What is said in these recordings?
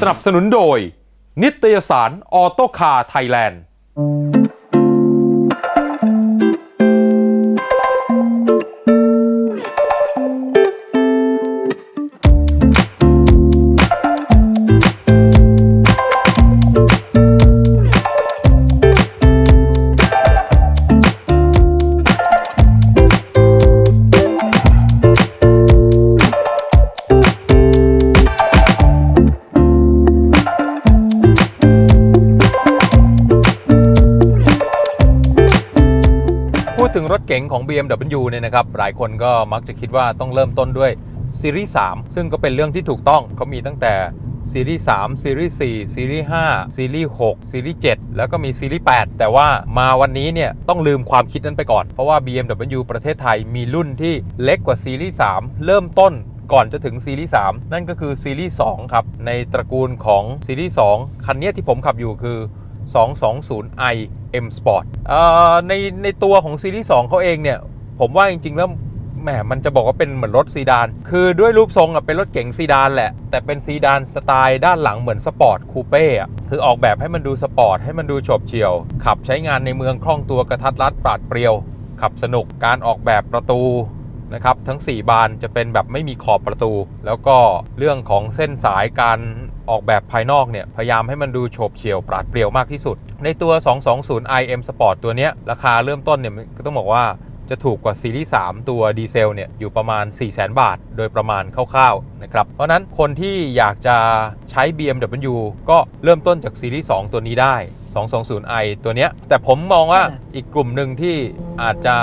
สนับสนุนโดย นิตยสารออโตคาไทยแลนด์ พูดถึงรถเก๋งของ BMW เนี่ยนะครับ หลายคนก็มักจะคิดว่าต้องเริ่มต้นด้วยซีรีส์ 3 ซึ่งก็เป็นเรื่องที่ถูกต้องเขามีตั้งแต่ซีรีส์ 3 ซีรีส์ 4 ซีรีส์ 5 ซีรีส์ 6 ซีรีส์ 7 แล้วก็มีซีรีส์ 8 แต่ว่ามาวันนี้เนี่ยต้องลืมความคิดนั้นไปก่อน เพราะว่า BMW ประเทศไทยมีรุ่นที่เล็กกว่าซีรีส์ 3 เริ่มต้นก่อนจะถึงซีรีส์ 3 นั่นก็คือซีรีส์ 2 ครับ ในตระกูลของซีรีส์ 2 คันนี้ที่ผมขับอยู่คือ 220i M Sport ในในตัวของซีรีส์2เขาเองเนี่ย ผมว่าจริง ๆ แล้วแหมมันจะบอกว่าเป็นเหมือนรถซีดาน คือด้วยรูปทรงอะเป็นรถเก๋งซีดานแหละ แต่เป็นซีดานสไตล์ด้านหลังเหมือนสปอร์ตคูเป้อะคือออกแบบให้มันดูสปอร์ต ให้มันดูโฉบเฉี่ยว ขับใช้งานในเมืองคล่องตัวกระทัดรัดปราดเปรียว ขับสนุกการออกแบบประตูนะครับทั้ง 4 บานจะเป็นแบบไม่มีขอบประตู แล้วก็เรื่องของเส้นสายการ ออกแบบภายนอกเนี่ย พยายามให้มันดูโฉบเฉี่ยวปราดเปรียวมากที่สุด ในตัว 220 IM Sport ตัวเนี้ยราคาเริ่มต้นเนี่ยมันก็ต้องบอกว่าจะถูกกว่าซีรีส์3ตัวดีเซลเนี่ยอยู่ประมาณ 400,000บาท โดยประมาณคร่าวๆนะครับ เพราะฉะนั้นคนที่อยากจะใช้ BMW ก็เริ่มต้นจากซีรีส์2ตัวนี้ได้ 220i ตัวเนี้ย แต่ผมมองว่าอีกกลุ่มหนึ่งที่อาจจะ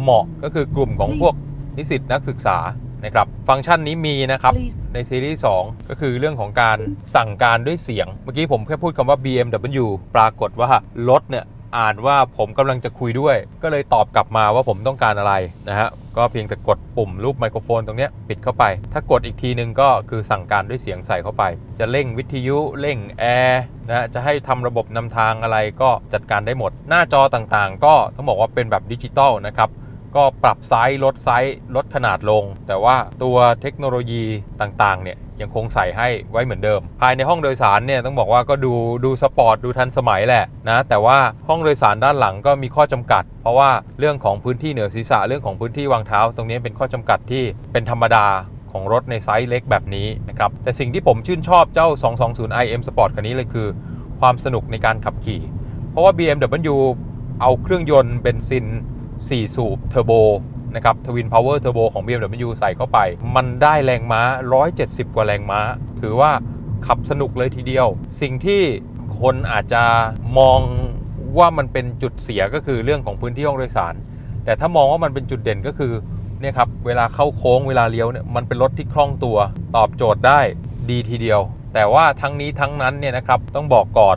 เหมาะก็คือกลุ่มของพวกนิสิตนักศึกษานะครับ ฟังก์ชันนี้มีนะครับ ในซีรีส์ 2 ก็คือเรื่องของการสั่งการด้วยเสียง เมื่อกี้ผมแค่พูดคำว่า BMW ปรากฏว่ารถเนี่ยอ่านว่าผมกำลังจะคุยด้วย ก็เลยตอบกลับมาว่าผมต้องการอะไรนะฮะ ก็เพียงแต่กดปุ่มรูปไมโครโฟนตรงนี้ปิดเข้าไป ถ้ากดอีกทีนึงก็คือสั่งการด้วยเสียงใส่เข้าไป จะเร่งวิทยุเร่งแอร์นะฮะจะให้ทำระบบนำทางอะไรก็จัดการได้หมด หน้าจอต่างๆ ก็ต้องบอกว่าเป็นแบบดิจิตอลนะครับ ก็ปรับไซส์ลดไซส์ลดขนาดลง แต่ว่าตัวเทคโนโลยีต่างๆเนี่ยยังคงใส่ให้ไว้เหมือนเดิม ภายในห้องโดยสารเนี่ยต้องบอกว่าก็ดูดูสปอร์ตดูทันสมัยแหละนะแต่ว่าห้องโดยสารด้านหลังก็มีข้อจำกัด เพราะว่าเรื่องของพื้นที่เหนือศีรษะเรื่องของพื้นที่วางเท้า ตรงนี้เป็นข้อจำกัดที่เป็นธรรมดาของรถในไซส์เล็กแบบนี้นะครับแต่สิ่งที่ผมชื่นชอบเจ้า 220 IM Sport คันนี้เลยคือ ความสนุกในการขับขี่ เพราะว่า BMW เอาเครื่องยนต์เบนซิน 4 สูบเทอร์โบนะครับทวินพาวเวอร์เทอร์โบของ BMW ใส่เข้าไป มันได้แรงม้า 170 กว่าแรงม้า ถือว่าขับสนุกเลยทีเดียว สิ่งที่คนอาจจะมองว่ามันเป็นจุดเสียก็คือเรื่องของพื้นที่ห้องโดยสาร แต่ถ้ามองว่ามันเป็นจุดเด่นก็คือเนี่ยครับเวลาเข้าโค้งเวลาเลี้ยวเนี่ยมันเป็นรถที่คล่องตัว ตอบโจทย์ได้ดีทีเดียว แต่ว่าทั้งนี้ทั้งนั้นเนี่ยนะครับต้องบอกก่อน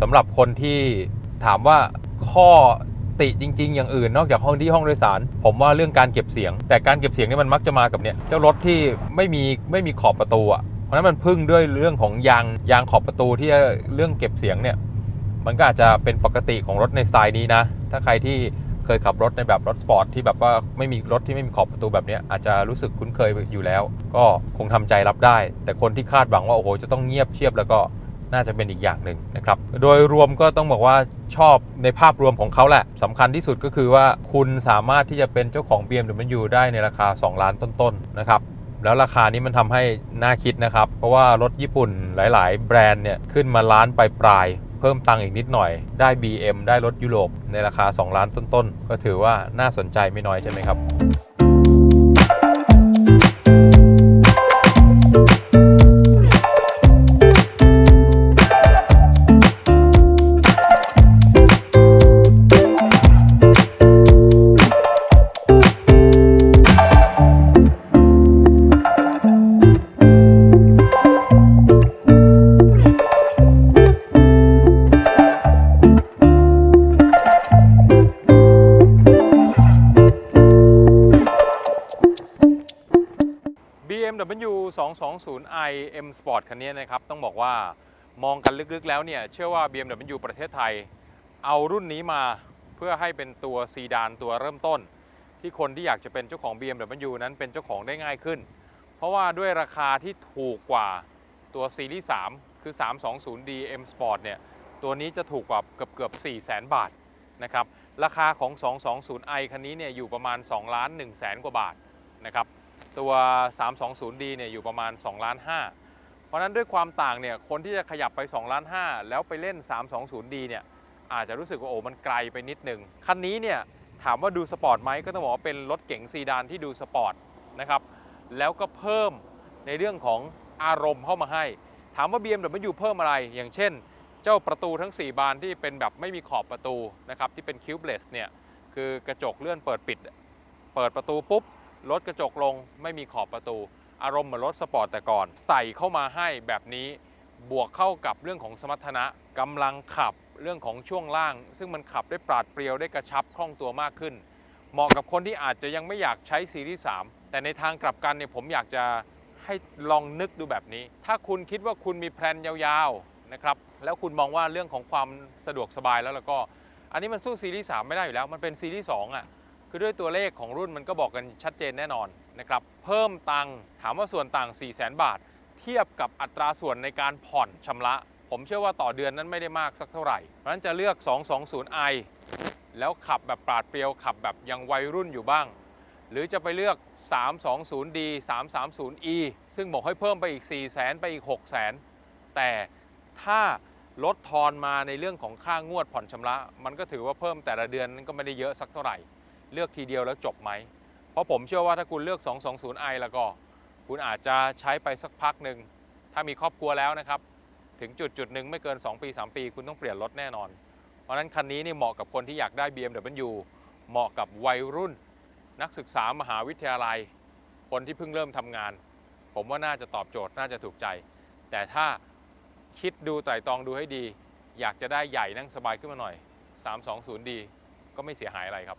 สำหรับคนที่ถามว่าข้อ ติจริง ๆ อย่างอื่นนอกจากห้องที่ห้องโดยสาร ผมว่าเรื่องการเก็บเสียง แต่การเก็บเสียงนี่มันมักจะมากับเนี่ยเจ้ารถที่ไม่มีไม่มีขอบประตูอะเพราะนั้นมันพึ่งด้วยเรื่องของยางยางขอบประตูที่เรื่องเก็บเสียงเนี่ยมันก็อาจจะเป็นปกติของรถในสไตล์นี้นะ ถ้าใครที่เคยขับรถในแบบรถสปอร์ตที่แบบว่าไม่มีรถที่ไม่มีขอบประตูแบบนี้อาจจะรู้สึกคุ้นเคยอยู่แล้ว ก็คงทำใจรับได้ แต่คนที่คาดหวังว่าโอ้โหจะต้องเงียบเชียบแล้วก็ น่าจะเป็นอีกอย่างหนึ่งนะครับ โดยรวมก็ต้องบอกว่าชอบในภาพรวมของเขาแหละสำคัญที่สุดก็คือว่าคุณสามารถที่จะเป็นเจ้าของ BMW ได้ในราคา 2 ล้านต้นๆนะครับแล้วราคานี้มันทำให้น่าคิดนะครับ เพราะว่ารถญี่ปุ่นหลาย ๆ แบรนด์เนี่ยขึ้นมาล้านปลายๆเพิ่มตังค์อีกนิดหน่อย ได้ BM ได้รถยุโรปในราคา 2 ล้านต้น ๆ ก็ถือว่าน่าสนใจไม่น้อยใช่ไหมครับ 220i M Sport คันนี้นะครับ ต้องบอกว่ามองกันลึกๆแล้วเนี่ย เชื่อว่า BMW ประเทศไทย เอารุ่นนี้มาเพื่อให้เป็นตัวซีดานตัวเริ่มต้น ที่คนที่อยากจะเป็นเจ้าของ BMW นั้นเป็นเจ้าของได้ง่ายขึ้น เพราะว่าด้วยราคาที่ถูกกว่าตัวซีรีส์3คือ 320D M Sport เนี่ย ตัวนี้จะถูกกว่าเกือบเกือบ4แสนบาทนะครับ ราคาของ 220i คันนี้เนี่ยอยู่ประมาณ2ล้าน1แสนกว่าบาทนะครับ ตัว 320D เนี่ยอยู่ประมาณ2ล้าน5เพราะนั้นด้วยความต่างเนี่ยคนที่จะขยับไป2ล้าน5แล้วไปเล่น 320D เนี่ยอาจจะรู้สึกว่าโอ้มันไกลไปนิดนึง คันนี้เนี่ยถามว่าดูสปอร์ตไหมก็ต้องบอกว่าเป็นรถเก๋งซีดานที่ดูสปอร์ตนะครับแล้วก็เพิ่มในเรื่องของอารมณ์เข้ามาให้ ถามว่า BMW เพิ่มอะไร อย่างเช่น เจ้าประตูทั้ง 4 บานที่เป็นแบบไม่มีขอบประตูนะครับที่เป็นคิวบเลสเนี่ยคือกระจกเลื่อนเปิดปิด เปิดประตูปุ๊บ ลดกระจกลงไม่มีขอบประตู อารมณ์เหมือนรถสปอร์ตแต่ก่อน ใส่เข้ามาให้แบบนี้บวกเข้ากับเรื่องของสมรรถนะกำลังขับเรื่องของช่วงล่าง ซึ่งมันขับได้ปราดเปรียวได้กระชับคล่องตัวมากขึ้น เหมาะกับคนที่อาจจะยังไม่อยากใช้ซีรีส์3แต่ในทางกลับกันเนี่ยผมอยากจะให้ลองนึกดูแบบนี้ ถ้าคุณคิดว่าคุณมีแพลนยาวๆนะครับแล้วคุณมองว่าเรื่องของความสะดวกสบายแล้วแล้วก็ อันนี้มันสู้ซีรีส์3ไม่ได้อยู่แล้ว มันเป็นซีรีส์2อะ คือด้วยตัวเลขของรุ่นมันก็บอกกันชัดเจนแน่นอนนะครับเพิ่มตังค์ถามว่าส่วนต่าง 4 0 0 0 0 0 บาท เทียบกับอัตราส่วนในการผ่อนชำระ ผมเชื่อว่าต่อเดือนนั้นไม่ได้มากสักเท่าไหร่ เพราะฉะนั้นจะเลือก 220i แล้วขับแบบปราดเปรียวขับแบบยังวัยรุ่นอยู่บ้าง หรือจะไปเลือก 320d 330e ซึ่งบอกให้เพิ่มไปอีก 4 0 0 0 0 0ไปอีก 6 0 0 0 0 0แต่ถ้าลดทอนมาในเรื่องของค่างวดผ่อนชำระ มันก็ถือว่าเพิ่มแต่ละเดือนนั้นก็ไม่ได้เยอะสักเท่าไหร่ เลือกทีเดียวแล้วจบไหม เพราะผมเชื่อว่าถ้าคุณเลือก 220i แล้วก็ คุณอาจจะใช้ไปสักพักหนึ่ง ถ้ามีครอบครัวแล้วนะครับ ถึงจุดจุดหนึ่งไม่เกิน 2 ปี 3 ปี คุณต้องเปลี่ยนรถแน่นอน เพราะนั้นคันนี้นี่เหมาะกับคนที่อยากได้ BMW เหมาะกับวัยรุ่น นักศึกษามหาวิทยาลัย คนที่เพิ่งเริ่มทำงาน ผมว่าน่าจะตอบโจทย์น่าจะถูกใจ แต่ถ้าคิดดูไตร่ตรองดูให้ดี อยากจะได้ใหญ่นั่งสบายขึ้นมาหน่อย 320D ก็ไม่เสียหายอะไรครับ